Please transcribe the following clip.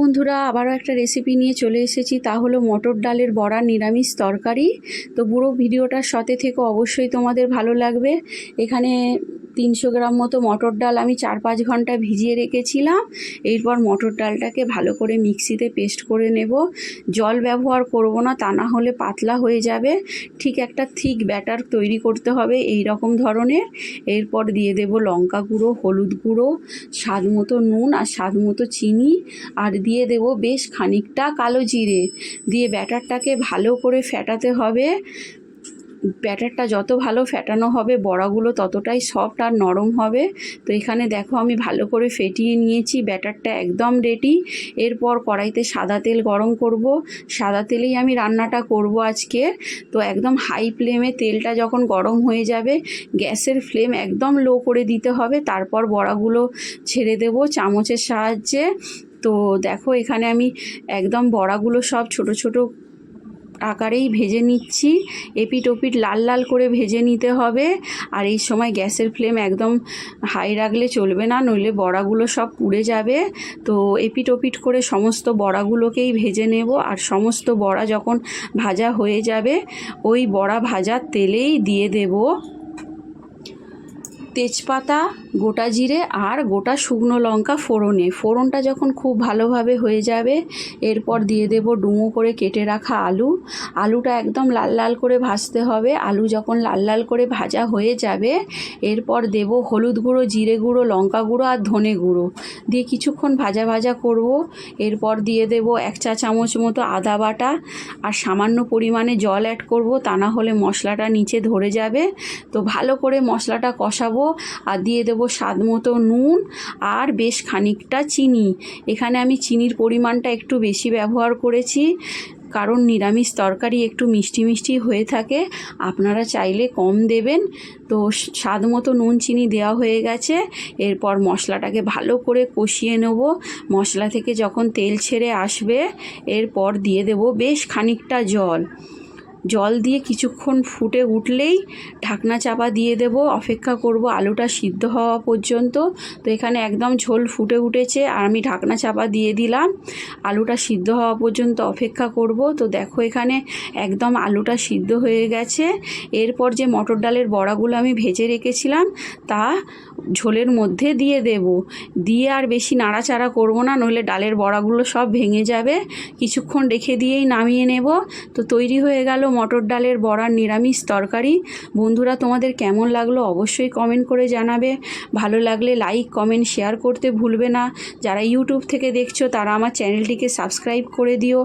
বন্ধুরা, আবারও একটা রেসিপি নিয়ে চলে এসেছি। তা হলো মটর ডালের বড়া নিরামিষ তরকারি। তো পুরো ভিডিওটার সাথে থেকে, অবশ্যই তোমাদের ভালো লাগবে। এখানে তিনশো গ্রাম মতো মটর ডাল আমি চার পাঁচ ঘণ্টা ভিজিয়ে রেখেছিলাম। এরপর মটর ডালটাকে ভালো করে মিক্সিতে পেস্ট করে নেব। জল ব্যবহার করব না, তা না হলে পাতলা হয়ে যাবে। ঠিক একটা থিক ব্যাটার তৈরি করতে হবে এই রকম ধরনের। এরপর দিয়ে দেব লঙ্কা গুঁড়ো, হলুদ গুঁড়ো, স্বাদ মতো নুন আর স্বাদ মতো চিনি। আর দিয়ে দেব বেশ খানিকটা কালো জিরে। দিয়ে ব্যাটারটাকে ভালো করে ফেটাতে হবে। ব্যাটারটা যত ভালো ফেটানো হবে, বড়াগুলো ততটাই সফট আর নরম হবে। তো এখানে দেখো আমি ভালো করে ফেটিয়ে নিয়েছি, ব্যাটারটা একদম রেডি এরপর কড়াইতে সাদা তেল গরম করব। সাদা তেলেই আমি রান্নাটা করব আজকে। তো একদম হাই ফ্লেমে তেলটা যখন গরম হয়ে যাবে, গ্যাসের ফ্লেম একদম লো করে দিতে হবে। তারপর বড়াগুলো ছেড়ে দেব চামচের সাহায্যে। তো দেখো এখানে আমি একদম বড়াগুলো সব ছোট ছোট আকারেই ভেজে নিচ্ছি। এপিট ওপিট লাল লাল করে ভেজে নিতে হবে। আর এই সময় গ্যাসের ফ্লেম একদম হাই রাখলে চলবে না, নইলে বড়াগুলো সব পুড়ে যাবে। তো এপিট ওপিট করে সমস্ত বড়াগুলোকেই ভেজে নেব। আর সমস্ত বড়া যখন ভাজা হয়ে যাবে, ওই বড়া ভাজার তেলেই দিয়ে দেব। তেজপাতা, গোটা জিরে আর গোটা শুকনো লঙ্কা ফোড়নে। ফোড়নটা যখন খুব ভালোভাবে হয়ে যাবে, এরপর দিয়ে দেব ডুমো করে কেটে রাখা আলু। আলুটা একদম লাল লাল করে ভাজতে হবে। আলু যখন লাল লাল করে ভাজা হয়ে যাবে, এরপর দেব হলুদ গুঁড়ো, জিরে গুঁড়ো, লঙ্কা গুঁড়ো আর ধনে গুঁড়ো। দিয়ে কিছুক্ষণ ভাজা ভাজা করব। এরপর দিয়ে দেব এক চা চামচ মতো আদা বাটা আর সামান্য পরিমাণে জল অ্যাড করব। তা না হলে মশলাটা নিচে ধরে যাবে। তো ভালো করে মশলাটা কষাবো। আর দিয়ে দেবো স্বাদ মতো নুন আর বেশ খানিকটা চিনি। এখানে আমি চিনির পরিমাণটা একটু বেশি ব্যবহার করেছি, কারণ নিরামিষ তরকারি একটু মিষ্টি মিষ্টি হয়ে থাকে। আপনারা চাইলে কম দেবেন। তো স্বাদ মতো নুন চিনি দেওয়া হয়ে গেছে। এরপর মশলাটাকে ভালো করে কষিয়ে নেব। মশলা থেকে যখন তেল ছেড়ে আসবে, এরপর দিয়ে দেব বেশ খানিকটা জল। জল দিয়ে কিছুক্ষণ ফুটে উঠলেই ঢাকনা চাপা দিয়ে দেব, অপেক্ষা করব আলুটা সিদ্ধ হওয়া পর্যন্ত। তো এখানে একদম ঝোল ফুটে উঠেছে আর আমি ঢাকনা চাপা দিয়ে দিলাম। আলুটা সিদ্ধ হওয়া পর্যন্ত অপেক্ষা করব। তো দেখো এখানে একদম আলুটা সিদ্ধ হয়ে গেছে। এরপর যে মটর ডালের বড়াগুলো আমি ভেজে রেখেছিলাম, তা ঝোলের মধ্যে দিয়ে দেব। দিয়ে আর বেশি নাড়াচাড়া করব না, নইলে ডালের বড়াগুলো সব ভেঙে যাবে। কিছুক্ষণ রেখে দিয়েই নামিয়ে নেব। তো তৈরি হয়ে গেল মটর ডালের বড়ার নিরামিষ তরকারি। বন্ধুরা, তোমাদের কেমন লাগল অবশ্যই কমেন্ট করে জানাবে। ভালো লাগলে লাইক কমেন্ট শেয়ার করতে ভুলবে না। যারা ইউটিউব থেকে দেখছ, তারা আমার চ্যানেলটিকে সাবস্ক্রাইব করে দিও।